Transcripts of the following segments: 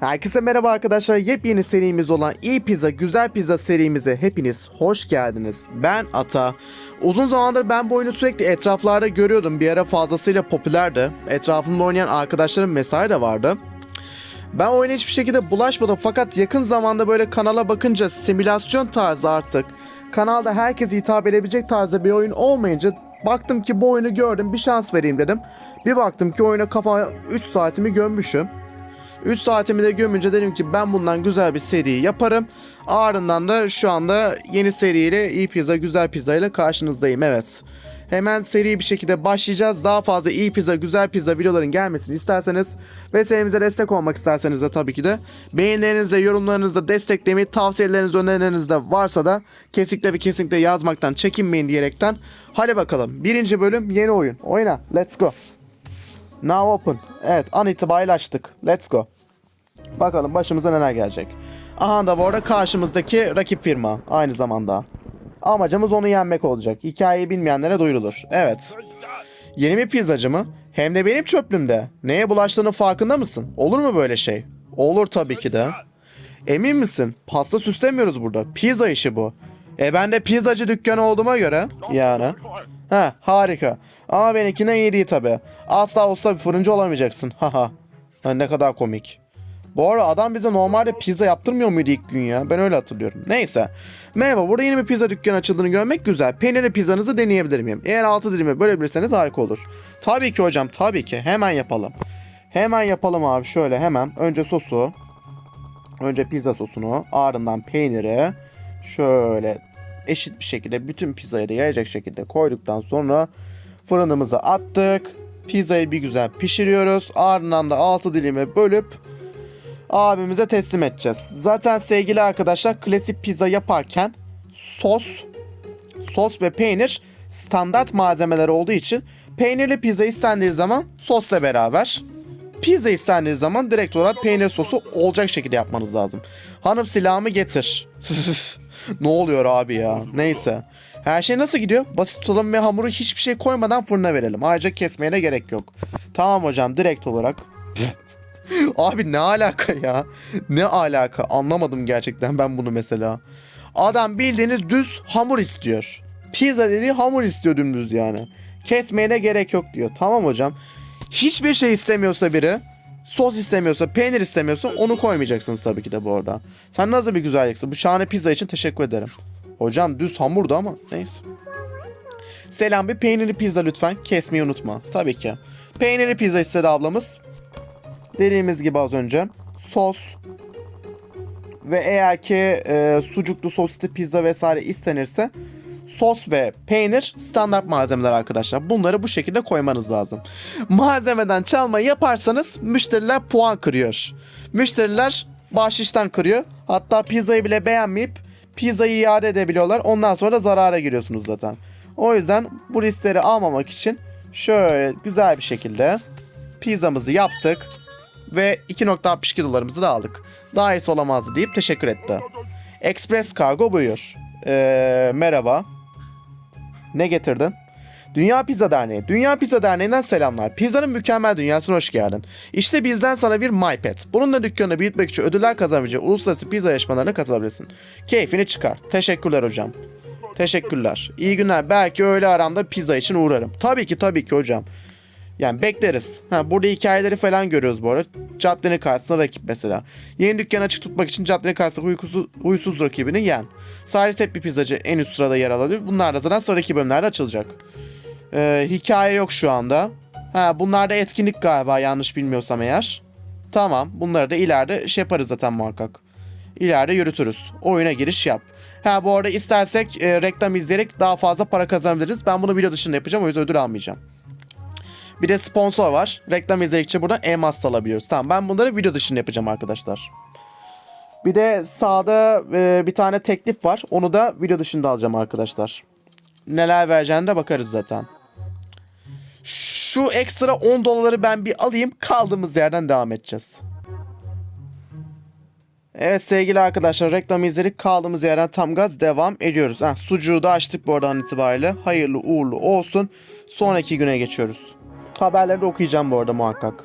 Herkese merhaba arkadaşlar. Yepyeni serimiz olan İyi Pizza Güzel Pizza serimize hepiniz hoş geldiniz. Ben Ata. Uzun zamandır ben bu oyunu sürekli etraflarda görüyordum. Bir ara fazlasıyla popülerdi. Etrafımda oynayan arkadaşlarım vesaire de vardı. Ben oyuna hiçbir şekilde bulaşmadım fakat yakın zamanda böyle kanala bakınca simülasyon tarzı artık kanalda herkese hitap edebilecek tarzda bir oyun olmayınca baktım ki bu oyunu gördüm bir şans vereyim dedim. Bir baktım ki oyuna kafa 3 saatimi gömmüşüm. 3 saatimi de gömünce dedim ki ben bundan güzel bir seri yaparım. Ardından da şu anda yeni seriyle iyi pizza güzel pizza ile karşınızdayım evet. Hemen seri bir şekilde başlayacağız. Daha fazla iyi pizza, güzel pizza videoların gelmesini isterseniz ve serimize destek olmak isterseniz de tabii ki de beğenilerinizle, yorumlarınızla desteklemeyi, tavsiyeleriniz, önerileriniz de varsa da kesinlikle ve kesinlikle yazmaktan çekinmeyin diyerekten. Hadi bakalım. Birinci bölüm yeni oyun. Oyna. Let's go. Now open. Evet an itibariyle açtık. Let's go. Bakalım başımıza neler gelecek. Aha da bu arada karşımızdaki rakip firma aynı zamanda. Amacımız onu yenmek olacak. Hikayeyi bilmeyenlere duyurulur. Evet. Yeni bir pizzacı mı? Hem de benim çöplümde. Neye bulaştığının farkında mısın? Olur mu böyle şey? Olur tabii ki de. Emin misin? Pasta süslemiyoruz burada. Pizza işi bu. E ben de pizzacı dükkanı olduğuma göre yani. Ha harika. Ama benimkinden iyi değil tabi. Asla usta bir fırıncı olamayacaksın. Haha. Ha, ne kadar komik. Bu arada adam bize normalde pizza yaptırmıyor muydu ilk gün ya? Ben öyle hatırlıyorum. Neyse. Merhaba burada yeni bir pizza dükkanı açıldığını görmek güzel. Peynirli pizzanızı deneyebilir miyim? Eğer altı dilime bölebilirseniz harika olur. Tabii ki hocam tabii ki. Hemen yapalım. Hemen yapalım abi şöyle hemen. Önce sosu. Önce pizza sosunu. Ardından peyniri. Şöyle eşit bir şekilde bütün pizzaya da yayacak şekilde koyduktan sonra fırınımıza attık. Pizzayı bir güzel pişiriyoruz. Ardından da 6 dilime bölüp abimize teslim edeceğiz. Zaten sevgili arkadaşlar klasik pizza yaparken sos, sos ve peynir standart malzemeler olduğu için peynirli pizza istendiği zaman sosla beraber pizza istendiği zaman direkt olarak peynir sosu olacak şekilde yapmanız lazım. Hanım silahımı getir. ne oluyor abi ya? Neyse. Her şey nasıl gidiyor? Basit tutalım ve hamuru hiçbir şey koymadan fırına verelim. Ayrıca kesmeye de gerek yok. Tamam hocam direkt olarak. abi ne alaka ya? Ne alaka? Anlamadım gerçekten ben bunu mesela. Adam bildiğiniz düz hamur istiyor. Pizza dediği hamur istiyor dümdüz yani. Kesmeye de gerek yok diyor. Tamam hocam. Hiçbir şey istemiyorsa biri sos istemiyorsa, peynir istemiyorsa onu koymayacaksınız tabii ki de bu arada. Sen nasıl bir güzelliksin. Bu şahane pizza için teşekkür ederim. Hocam düz hamurdu ama neyse. Selam bir peynirli pizza lütfen. Kesmeyi unutma. Tabii ki. Peynirli pizza istedi ablamız. Dediğimiz gibi az önce. Sos. Ve eğer ki e, sucuklu sosisli pizza vesaire istenirse sos ve peynir standart malzemeler arkadaşlar. Bunları bu şekilde koymanız lazım. Malzemeden çalma yaparsanız müşteriler puan kırıyor. Müşteriler bahşişten kırıyor. Hatta pizzayı bile beğenmeyip pizzayı iade edebiliyorlar. Ondan sonra zarara giriyorsunuz zaten. O yüzden bu riskleri almamak için şöyle güzel bir şekilde pizzamızı yaptık ve 2.62 dolarımızı da aldık. Daha iyisi olamazdı deyip teşekkür etti. Express Kargo buyur. Ee, merhaba. Ne getirdin? Dünya Pizza Derneği. Dünya Pizza Derneği'nden selamlar. Pizzanın mükemmel dünyasına hoş geldin. İşte bizden sana bir MyPet. Bununla dükkanını büyütmek için ödüller kazanabileceği uluslararası pizza yarışmalarına katılabilirsin. Keyfini çıkar. Teşekkürler hocam. Teşekkürler. İyi günler. Belki öğle aramda pizza için uğrarım. Tabii ki tabii ki hocam. Yani bekleriz. Ha, burada hikayeleri falan görüyoruz bu arada. Caddenin karşısında rakip mesela. Yeni dükkanı açık tutmak için caddenin karşısında uykusuz, huysuz rakibini yen. Sadece tek bir pizzacı en üst sırada yer alabilir. Bunlar da zaten sonraki bölümlerde açılacak. Ee, hikaye yok şu anda. Ha, bunlar etkinlik galiba yanlış bilmiyorsam eğer. Tamam bunları da ileride şey yaparız zaten muhakkak. İleride yürütürüz. Oyuna giriş yap. Ha bu arada istersek e, reklam izleyerek daha fazla para kazanabiliriz. Ben bunu video dışında yapacağım o yüzden ödül almayacağım. Bir de sponsor var. Reklam izledikçe buradan elmas alabiliyoruz. Tamam ben bunları video dışında yapacağım arkadaşlar. Bir de sağda e, bir tane teklif var. Onu da video dışında alacağım arkadaşlar. Neler vereceğine de bakarız zaten. Şu ekstra 10 doları ben bir alayım. Kaldığımız yerden devam edeceğiz. Evet sevgili arkadaşlar reklam izledik. Kaldığımız yerden tam gaz devam ediyoruz. Heh, sucuğu da açtık bu arada an itibariyle. Hayırlı uğurlu olsun. Sonraki güne geçiyoruz. Haberleri de okuyacağım bu arada muhakkak.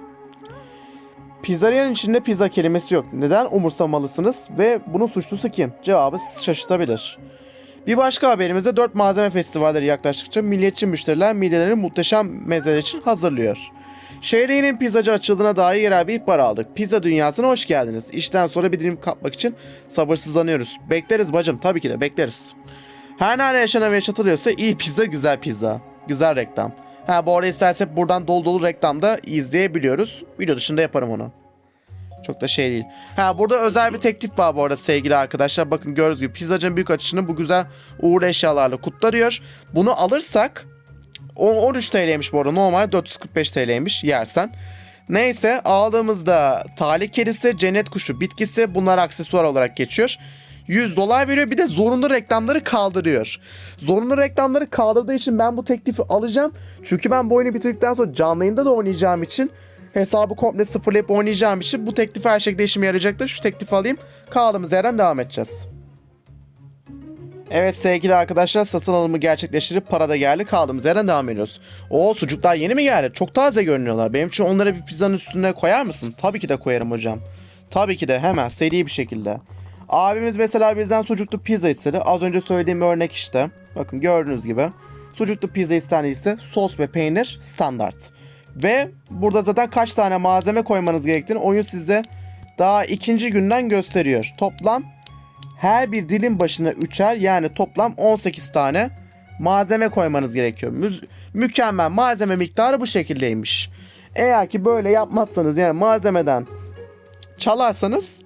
Pizzeria'nın içinde pizza kelimesi yok. Neden umursamalısınız ve bunun suçlusu kim? Cevabı sizi şaşırtabilir. Bir başka haberimizde 4 malzeme festivalleri yaklaştıkça milliyetçi müşteriler midelerini muhteşem mezeler için hazırlıyor. Şehre yeni pizzacı açıldığına dair yerel bir ihbar aldık. Pizza dünyasına hoş geldiniz. İşten sonra bir dilim kapmak için sabırsızlanıyoruz. Bekleriz bacım tabii ki de bekleriz. Her nerede yaşanan ve yaşatılıyorsa iyi pizza güzel pizza. Güzel reklam. Ha bu arada istersek buradan dolu dolu reklamda izleyebiliyoruz. Video dışında yaparım onu. Çok da şey değil. Ha burada özel bir teklif var bu arada sevgili arkadaşlar. Bakın gördüğünüz gibi pizzacının büyük açışını bu güzel uğur eşyalarla kutlanıyor. Bunu alırsak o 13 TL'ymiş bu arada. Normal 445 TL'ymiş yersen. Neyse aldığımızda talih kedisi, cennet kuşu bitkisi bunlar aksesuar olarak geçiyor. 100 dolar veriyor bir de zorunlu reklamları kaldırıyor. Zorunlu reklamları kaldırdığı için ben bu teklifi alacağım. Çünkü ben bu oyunu bitirdikten sonra canlı yayında da oynayacağım için hesabı komple sıfırlayıp oynayacağım için bu teklif her şekilde işime yarayacaktır. Şu teklifi alayım. Kaldığımız yerden devam edeceğiz. Evet sevgili arkadaşlar satın alımı gerçekleştirip para da geldi. Kaldığımız yerden devam ediyoruz. O sucuklar yeni mi geldi? Çok taze görünüyorlar. Benim için onları bir pizzanın üstüne koyar mısın? Tabii ki de koyarım hocam. Tabii ki de hemen seri bir şekilde. Abimiz mesela bizden sucuklu pizza istedi. Az önce söylediğim örnek işte. Bakın gördüğünüz gibi. Sucuklu pizza istendiyse sos ve peynir standart. Ve burada zaten kaç tane malzeme koymanız gerektiğini oyun size daha ikinci günden gösteriyor. Toplam her bir dilim başına üçer yani toplam 18 tane malzeme koymanız gerekiyor. Mü- mükemmel malzeme miktarı bu şekildeymiş. Eğer ki böyle yapmazsanız yani malzemeden çalarsanız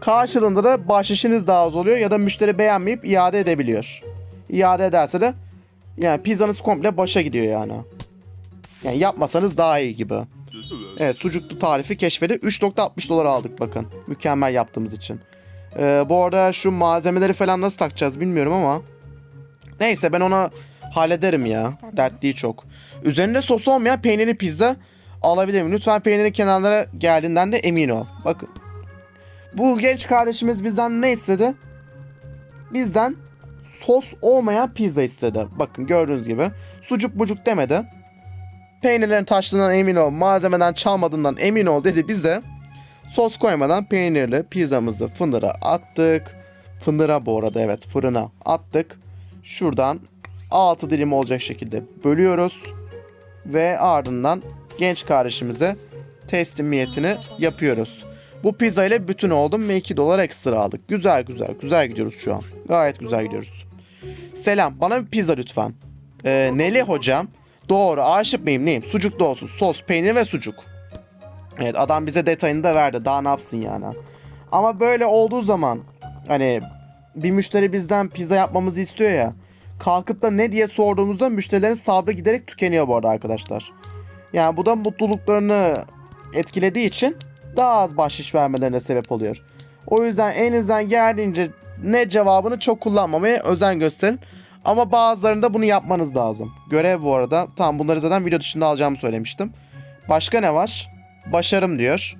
karşılığında da bahşişiniz daha az oluyor ya da müşteri beğenmeyip iade edebiliyor. İade ederse de yani pizzanız komple başa gidiyor yani. Yani yapmasanız daha iyi gibi. Evet sucuklu tarifi keşfedi. 3.60 dolar aldık bakın. Mükemmel yaptığımız için. Ee, bu arada şu malzemeleri falan nasıl takacağız bilmiyorum ama. Neyse ben onu hallederim ya. Dert değil çok. Üzerinde sos olmayan peynirli pizza alabilirim. Lütfen peynirin kenarlara geldiğinden de emin ol. Bakın. Bu genç kardeşimiz bizden ne istedi? Bizden sos olmayan pizza istedi. Bakın gördüğünüz gibi. Sucuk bucuk demedi. Peynirlerin taştığından emin ol. Malzemeden çalmadığından emin ol dedi bize. Sos koymadan peynirli pizzamızı fındıra attık. Fındıra bu arada evet fırına attık. Şuradan 6 dilim olacak şekilde bölüyoruz. Ve ardından genç kardeşimize teslimiyetini yapıyoruz. Bu pizza ile bütün oldum ve 2 dolar ekstra aldık. Güzel güzel güzel gidiyoruz şu an. Gayet güzel gidiyoruz. Selam bana bir pizza lütfen. Ee, neli hocam? Doğru aşık mıyım neyim? Sucuklu olsun. Sos, peynir ve sucuk. Evet adam bize detayını da verdi. Daha ne yapsın yani. Ama böyle olduğu zaman hani bir müşteri bizden pizza yapmamızı istiyor ya. Kalkıp da ne diye sorduğumuzda müşterilerin sabrı giderek tükeniyor bu arada arkadaşlar. Yani bu da mutluluklarını etkilediği için daha az bahşiş vermelerine sebep oluyor. O yüzden elinizden geldiğince ne cevabını çok kullanmamaya özen gösterin. Ama bazılarında bunu yapmanız lazım. Görev bu arada. Tamam bunları zaten video dışında alacağımı söylemiştim. Başka ne var? Başarım diyor.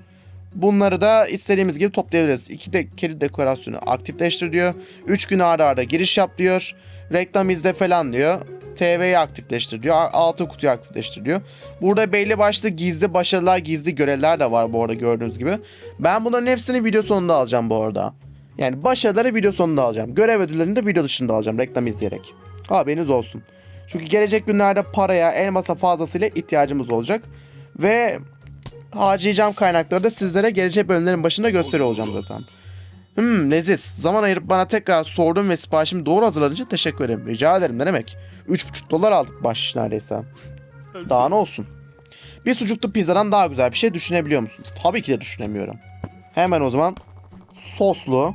Bunları da istediğimiz gibi toplayabiliriz. İki de kedi dekorasyonu aktifleştir diyor. 3 gün arda arda giriş yap diyor. Reklam izle falan diyor. TV'yi aktifleştir diyor. Altın kutuyu aktifleştir diyor. Burada belli başlı gizli başarılar, gizli görevler de var bu arada gördüğünüz gibi. Ben bunların hepsini video sonunda alacağım bu arada. Yani başarıları video sonunda alacağım. Görev ödüllerini de video dışında alacağım reklam izleyerek. Haberiniz olsun. Çünkü gelecek günlerde paraya, elmasa fazlasıyla ihtiyacımız olacak. Ve harcayacağım kaynakları da sizlere gelecek bölümlerin başında gösteriyor olacağım zaten. Hmm leziz. Zaman ayırıp bana tekrar sordun ve siparişimi doğru hazırladığın teşekkür ederim. Rica ederim ne demek. 3,5 dolar aldık bahşiş neredeyse. Daha ne olsun. Bir sucuklu pizzadan daha güzel bir şey düşünebiliyor musun? Tabii ki de düşünemiyorum. Hemen o zaman soslu.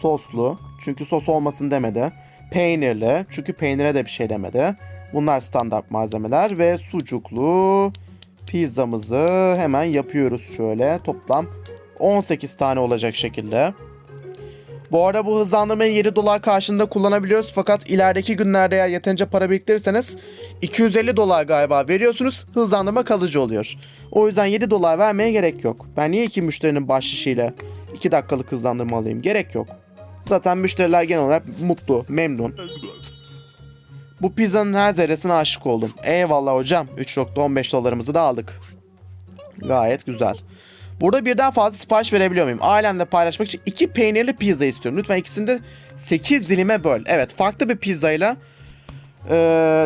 Soslu. Çünkü sos olmasın demedi. Peynirli. Çünkü peynire de bir şey demedi. Bunlar standart malzemeler ve sucuklu pizzamızı hemen yapıyoruz şöyle. Toplam 18 tane olacak şekilde. Bu arada bu hızlandırmayı 7 dolar karşılığında kullanabiliyoruz. Fakat ilerideki günlerde eğer yeterince para biriktirirseniz 250 dolar galiba veriyorsunuz. Hızlandırma kalıcı oluyor. O yüzden 7 dolar vermeye gerek yok. Ben niye iki müşterinin bahşişiyle 2 dakikalık hızlandırma alayım? Gerek yok. Zaten müşteriler genel olarak mutlu, memnun. Bu pizzanın her zerresine aşık oldum. Eyvallah hocam. 3.15 dolarımızı da aldık. Gayet güzel. Burada birden fazla sipariş verebiliyor muyum? Ailemle paylaşmak için iki peynirli pizza istiyorum. Lütfen ikisini de 8 dilime böl. Evet farklı bir pizzayla eee,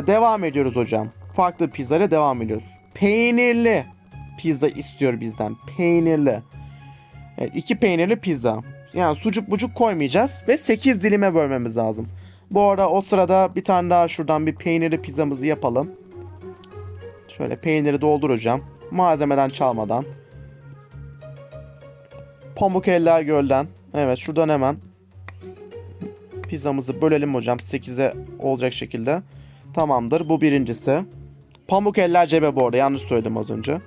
devam ediyoruz hocam. Farklı bir pizzayla devam ediyoruz. Peynirli pizza istiyor bizden. Peynirli. Evet iki peynirli pizza. Yani sucuk bucuk koymayacağız ve 8 dilime bölmemiz lazım. Bu arada o sırada bir tane daha şuradan bir peynirli pizzamızı yapalım. Şöyle peyniri doldur hocam. Malzemeden çalmadan. Pamuk eller gölden. Evet şuradan hemen pizzamızı bölelim hocam 8'e olacak şekilde. Tamamdır bu birincisi. Pamuk eller cebe bu arada yanlış söyledim az önce.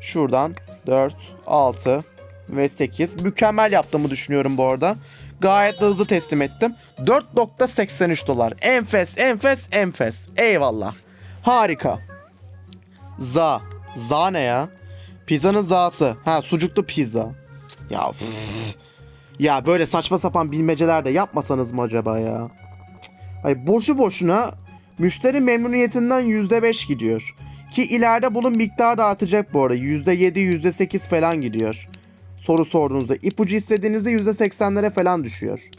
Şuradan 4, 6 ve 8. Mükemmel yaptığımı düşünüyorum bu arada. Gayet de hızlı teslim ettim. 4.83 dolar. Enfes, enfes, enfes. Eyvallah. Harika. Za. Za ne ya? Pizzanın zası. Ha sucuklu pizza. Ya üf. Ya böyle saçma sapan bilmeceler de yapmasanız mı acaba ya? Ay boşu boşuna müşteri memnuniyetinden %5 gidiyor. Ki ileride bunun miktarı da artacak bu arada. %7, %8 falan gidiyor. Soru sorduğunuzda. ipucu istediğinizde %80'lere falan düşüyor.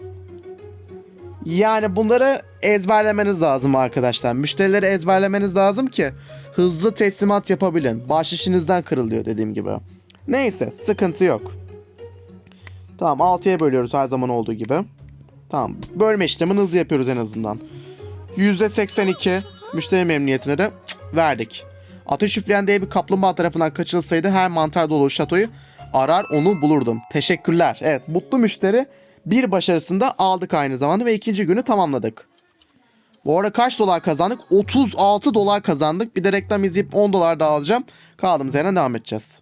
Yani bunları ezberlemeniz lazım arkadaşlar. Müşterileri ezberlemeniz lazım ki hızlı teslimat yapabilin. Bahşişinizden kırılıyor dediğim gibi. Neyse sıkıntı yok. Tamam 6'ya bölüyoruz her zaman olduğu gibi. Tamam bölme işlemini hızlı yapıyoruz en azından. %82 müşteri memnuniyetine de verdik. Ateş üfleyen diye bir kaplumbağa tarafından kaçırılsaydı her mantar dolu şatoyu arar onu bulurdum. Teşekkürler. Evet mutlu müşteri bir başarısında aldık aynı zamanda ve ikinci günü tamamladık. Bu arada kaç dolar kazandık? 36 dolar kazandık. Bir de reklam izleyip 10 dolar daha alacağım. Kaldığımız yerden devam edeceğiz.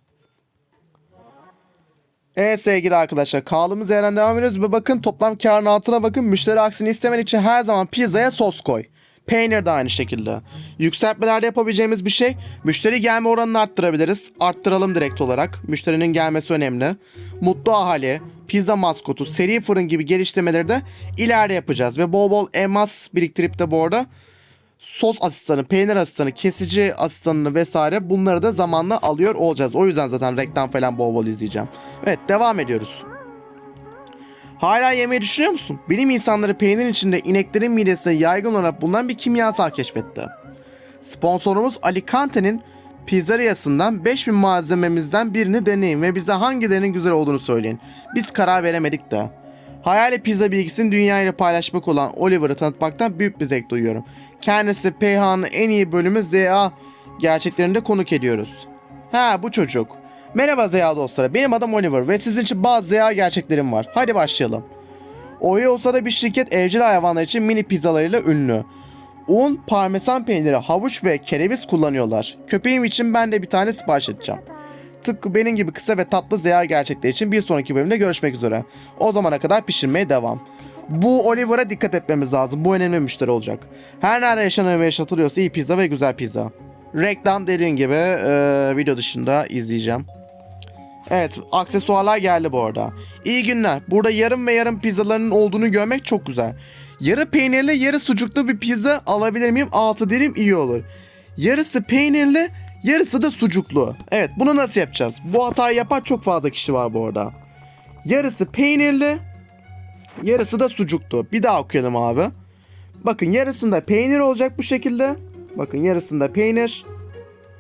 Evet sevgili arkadaşlar kaldığımız yerden devam ediyoruz ve bakın toplam karın altına bakın. Müşteri aksini istemen için her zaman pizzaya sos koy. Peynir de aynı şekilde. Yükseltmelerde yapabileceğimiz bir şey müşteri gelme oranını arttırabiliriz. Arttıralım direkt olarak. Müşterinin gelmesi önemli. Mutlu ahali, pizza maskotu, seri fırın gibi geliştirmeleri de ileride yapacağız. Ve bol bol emas biriktirip de bu arada sos asistanı, peynir asistanı, kesici asistanını vesaire bunları da zamanla alıyor olacağız. O yüzden zaten reklam falan bol bol izleyeceğim. Evet devam ediyoruz. Hala yemeği düşünüyor musun? Bilim insanları peynirin içinde ineklerin midesine yaygın olarak bulunan bir kimyasal keşfetti. Sponsorumuz Alicante'nin pizzeriasından 5000 malzememizden birini deneyin ve bize hangilerinin güzel olduğunu söyleyin. Biz karar veremedik de. Hayali pizza bilgisini dünyayla paylaşmak olan Oliver'ı tanıtmaktan büyük bir zevk duyuyorum. Kendisi PH'nın en iyi bölümü ZA gerçeklerinde konuk ediyoruz. Ha bu çocuk. Merhaba ZA dostları. Benim adım Oliver ve sizin için bazı ZA gerçeklerim var. Hadi başlayalım. Oya olsa da bir şirket evcil hayvanlar için mini pizzalarıyla ünlü. Un, parmesan peyniri, havuç ve kereviz kullanıyorlar. Köpeğim için ben de bir tane sipariş edeceğim. Tıpkı benim gibi kısa ve tatlı ZA gerçekleri için bir sonraki bölümde görüşmek üzere. O zamana kadar pişirmeye devam. Bu Oliver'a dikkat etmemiz lazım. Bu önemli müşteri olacak. Her nerede yaşanıyor ve yaşatılıyorsa iyi pizza ve güzel pizza. Reklam dediğin gibi eee, video dışında izleyeceğim. Evet aksesuarlar geldi bu arada. İyi günler. Burada yarım ve yarım pizzalarının olduğunu görmek çok güzel. Yarı peynirli yarı sucuklu bir pizza alabilir miyim? Altı dilim iyi olur. Yarısı peynirli yarısı da sucuklu. Evet bunu nasıl yapacağız? Bu hatayı yapan çok fazla kişi var bu arada. Yarısı peynirli yarısı da sucuklu. Bir daha okuyalım abi. Bakın yarısında peynir olacak bu şekilde. Bakın yarısında peynir.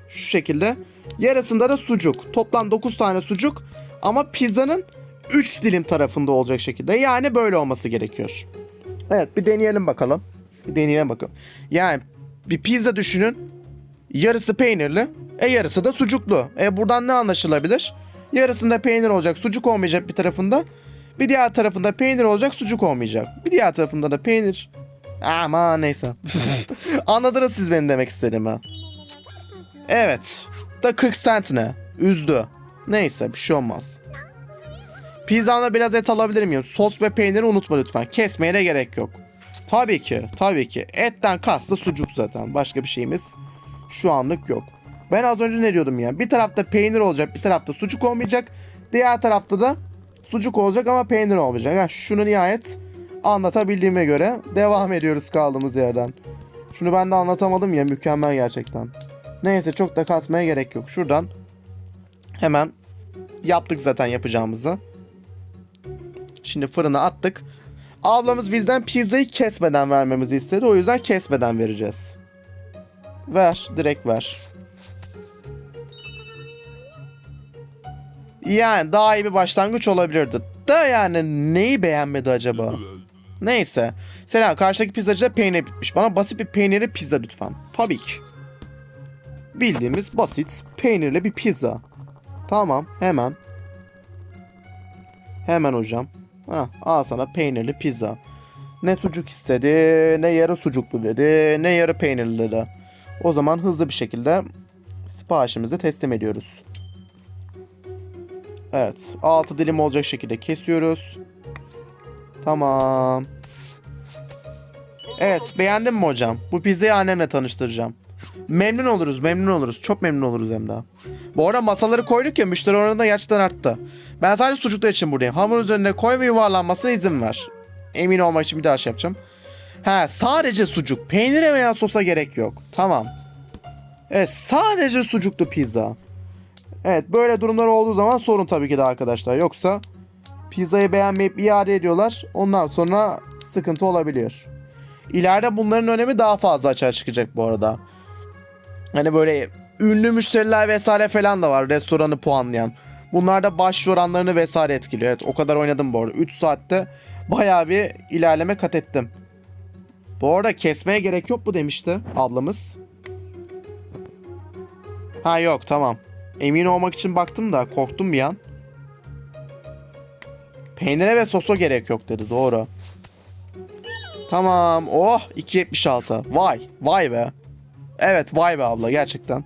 Şu şekilde. Yarısında da sucuk. Toplam 9 tane sucuk. Ama pizzanın 3 dilim tarafında olacak şekilde. Yani böyle olması gerekiyor. Evet bir deneyelim bakalım. Bir deneyelim bakalım. Yani bir pizza düşünün. Yarısı peynirli. E yarısı da sucuklu. E buradan ne anlaşılabilir? Yarısında peynir olacak, sucuk olmayacak bir tarafında. Bir diğer tarafında peynir olacak, sucuk olmayacak. Bir diğer tarafında da peynir. Ama neyse. Anladınız siz benim demek istediğimi. Evet. Da 40 cent ne? Üzdü. Neyse bir şey olmaz. Pizzamda biraz et alabilir miyim? Sos ve peyniri unutma lütfen. Kesmeye de gerek yok. Tabii ki, tabii ki. Etten kastı sucuk zaten. Başka bir şeyimiz şu anlık yok. Ben az önce ne diyordum ya? Bir tarafta peynir olacak, bir tarafta sucuk olmayacak. Diğer tarafta da sucuk olacak ama peynir olmayacak. Ha, şunu nihayet anlatabildiğime göre devam ediyoruz kaldığımız yerden. Şunu ben de anlatamadım ya mükemmel gerçekten. Neyse çok da kasmaya gerek yok. Şuradan Hemen yaptık zaten yapacağımızı. Şimdi fırına attık. Ablamız bizden pizzayı kesmeden vermemizi istedi. O yüzden kesmeden vereceğiz. Ver, direkt ver. Yani daha iyi bir başlangıç olabilirdi. Da yani neyi beğenmedi acaba? Neyse. Selam karşıdaki pizzacıda peynir bitmiş. Bana basit bir peynirli pizza lütfen. Tabii ki. Bildiğimiz basit peynirli bir pizza. Tamam hemen. Hemen hocam. Hah, al sana peynirli pizza. Ne sucuk istedi, ne yarı sucuklu dedi, ne yarı peynirli dedi. O zaman hızlı bir şekilde siparişimizi teslim ediyoruz. Evet, 6 dilim olacak şekilde kesiyoruz. Tamam. Evet, beğendin mi hocam? Bu pizzayı annemle tanıştıracağım. Memnun oluruz, memnun oluruz. Çok memnun oluruz hem daha. Bu arada masaları koyduk ya müşteri oranı da gerçekten arttı. Ben sadece sucuklar için buradayım. Hamur üzerine koy ve yuvarlanmasına izin ver. Emin olmak için bir daha şey yapacağım. He sadece sucuk. Peynire veya sosa gerek yok. Tamam. Evet sadece sucuklu pizza. Evet böyle durumlar olduğu zaman sorun tabii ki de arkadaşlar. Yoksa pizzayı beğenmeyip iade ediyorlar. Ondan sonra sıkıntı olabiliyor. İleride bunların önemi daha fazla açığa çıkacak bu arada. Hani böyle ünlü müşteriler vesaire falan da var restoranı puanlayan. Bunlar da baş oranlarını vesaire etkiliyor. Evet o kadar oynadım bu arada. 3 saatte bayağı bir ilerleme kat ettim. Bu arada kesmeye gerek yok mu demişti ablamız. Ha yok tamam. Emin olmak için baktım da korktum bir an. Peynire ve sosa gerek yok dedi doğru. Tamam. Oh 2.76. Vay. Vay be. Evet vay be abla gerçekten.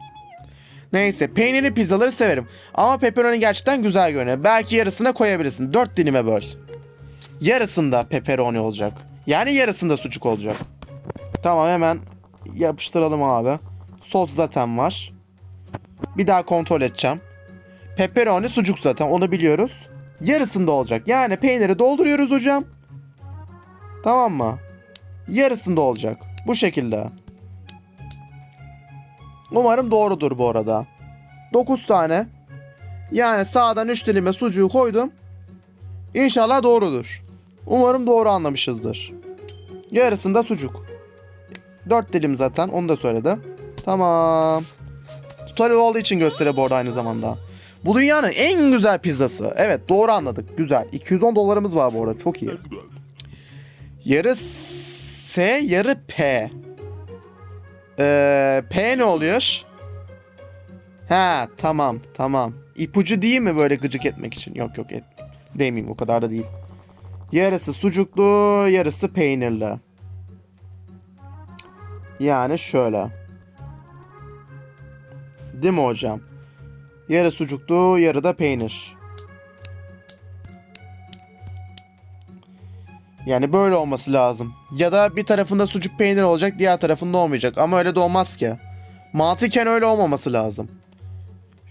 Neyse peynirli pizzaları severim. Ama pepperoni gerçekten güzel görünüyor. Belki yarısına koyabilirsin. 4 dilime böl. Yarısında pepperoni olacak. Yani yarısında sucuk olacak. Tamam hemen yapıştıralım abi. Sos zaten var. Bir daha kontrol edeceğim. Pepperoni sucuk zaten onu biliyoruz. Yarısında olacak. Yani peyniri dolduruyoruz hocam. Tamam mı? Yarısında olacak. Bu şekilde. Umarım doğrudur bu arada. 9 tane. Yani sağdan 3 dilime sucuğu koydum. İnşallah doğrudur. Umarım doğru anlamışızdır. Yarısında sucuk. 4 dilim zaten onu da söyledi. Tamam. Tutarlı olduğu için göstere bu arada aynı zamanda. Bu dünyanın en güzel pizzası. Evet doğru anladık. Güzel. 210 dolarımız var bu arada. Çok iyi. Yarı S, yarı P. Ee, P ne oluyor? Ha tamam tamam. İpucu değil mi böyle gıcık etmek için? Yok yok et. Demeyeyim o kadar da değil. Yarısı sucuklu, yarısı peynirli. Yani şöyle. Değil mi hocam? Yarı sucuklu, yarı da peynir. Yani böyle olması lazım. Ya da bir tarafında sucuk peynir olacak, diğer tarafında olmayacak. Ama öyle de olmaz ki. Mantıken öyle olmaması lazım.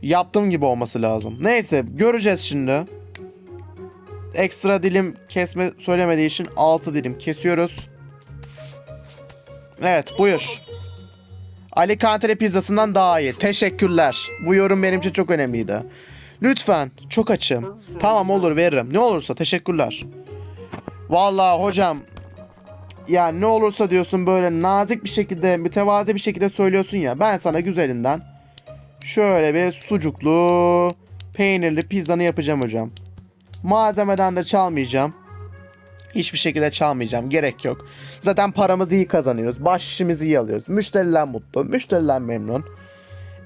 Yaptığım gibi olması lazım. Neyse, göreceğiz şimdi. Ekstra dilim kesme söylemediği için 6 dilim kesiyoruz. Evet, buyur. Ali Kantere pizzasından daha iyi. Teşekkürler. Bu yorum benim için çok önemliydi. Lütfen, çok açım. Tamam olur veririm. Ne olursa teşekkürler. Vallahi hocam ya ne olursa diyorsun böyle nazik bir şekilde mütevazi bir şekilde söylüyorsun ya ben sana güzelinden şöyle bir sucuklu peynirli pizzanı yapacağım hocam. Malzemeden de çalmayacağım. Hiçbir şekilde çalmayacağım. Gerek yok. Zaten paramızı iyi kazanıyoruz. Bahşişimizi iyi alıyoruz. Müşteriler mutlu. Müşteriler memnun.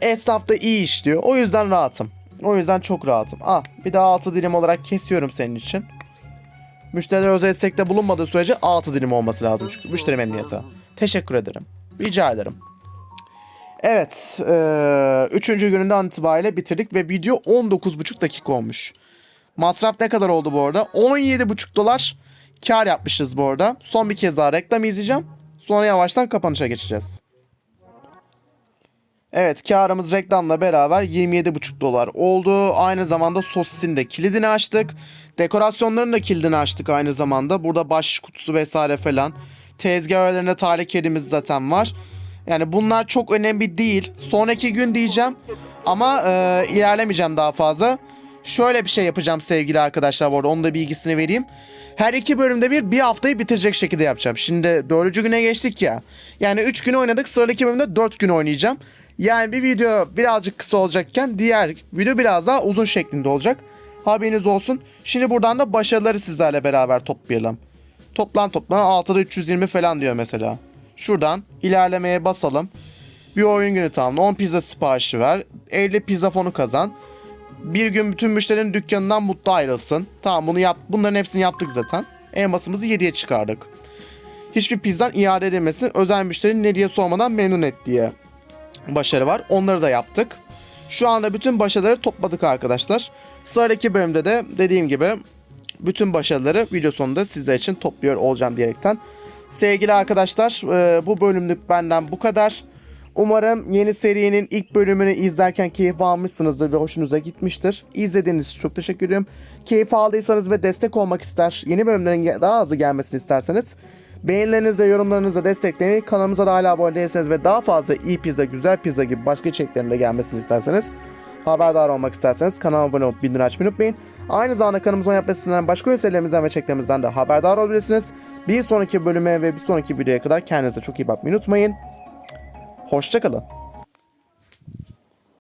Esnaf da iyi işliyor. O yüzden rahatım. O yüzden çok rahatım. Ah bir daha 6 dilim olarak kesiyorum senin için. Müşteriler özel istekte bulunmadığı sürece 6 dilim olması lazım çünkü müşteri memnuniyeti. Teşekkür ederim. Rica ederim. Evet. E, üçüncü gününden itibariyle bitirdik ve video 19,5 dakika olmuş. Masraf ne kadar oldu bu arada? 17,5 dolar kar yapmışız bu arada. Son bir kez daha reklam izleyeceğim. Sonra yavaştan kapanışa geçeceğiz. Evet karımız reklamla beraber 27,5 dolar oldu. Aynı zamanda sosisin de kilidini açtık. Dekorasyonların da kilidini açtık aynı zamanda. Burada baş kutusu vesaire falan. Tezgah öğelerinde tarih kedimiz zaten var. Yani bunlar çok önemli değil. Sonraki gün diyeceğim ama e, ilerlemeyeceğim daha fazla. Şöyle bir şey yapacağım sevgili arkadaşlar bu arada onun da bilgisini vereyim. Her iki bölümde bir bir haftayı bitirecek şekilde yapacağım. Şimdi dördüncü güne geçtik ya. Yani üç gün oynadık sıradaki bölümde dört gün oynayacağım. Yani bir video birazcık kısa olacakken diğer video biraz daha uzun şeklinde olacak. Haberiniz olsun. Şimdi buradan da başarıları sizlerle beraber toplayalım. Toplam toplam 6'da 320 falan diyor mesela. Şuradan ilerlemeye basalım. Bir oyun günü tamamla. 10 pizza siparişi ver. 50 pizza fonu kazan. Bir gün bütün müşterinin dükkanından mutlu ayrılsın. Tamam bunu yap. Bunların hepsini yaptık zaten. Elmasımızı 7'ye çıkardık. Hiçbir pizzan iade edilmesin. Özel müşterinin ne diye sormadan memnun et diye başarı var. Onları da yaptık. Şu anda bütün başarıları topladık arkadaşlar. Sıradaki bölümde de dediğim gibi bütün başarıları video sonunda sizler için topluyor olacağım diyerekten. Sevgili arkadaşlar e, bu bölümlük benden bu kadar. Umarım yeni serinin ilk bölümünü izlerken keyif almışsınızdır ve hoşunuza gitmiştir. İzlediğiniz için çok teşekkür ederim. Keyif aldıysanız ve destek olmak ister, yeni bölümlerin daha hızlı gelmesini isterseniz beğenilerinizle, yorumlarınızla desteklemeyi, kanalımıza da hala abone değilseniz ve daha fazla iyi pizza, güzel pizza gibi başka içeriklerin de gelmesini isterseniz haberdar olmak isterseniz kanalıma abone olup bildirim açmayı unutmayın. Aynı zamanda kanalımızın yapmasından başka ürünlerimizden ve çeklerimizden de haberdar olabilirsiniz. Bir sonraki bölüme ve bir sonraki videoya kadar kendinize çok iyi bakmayı unutmayın. Hoşçakalın.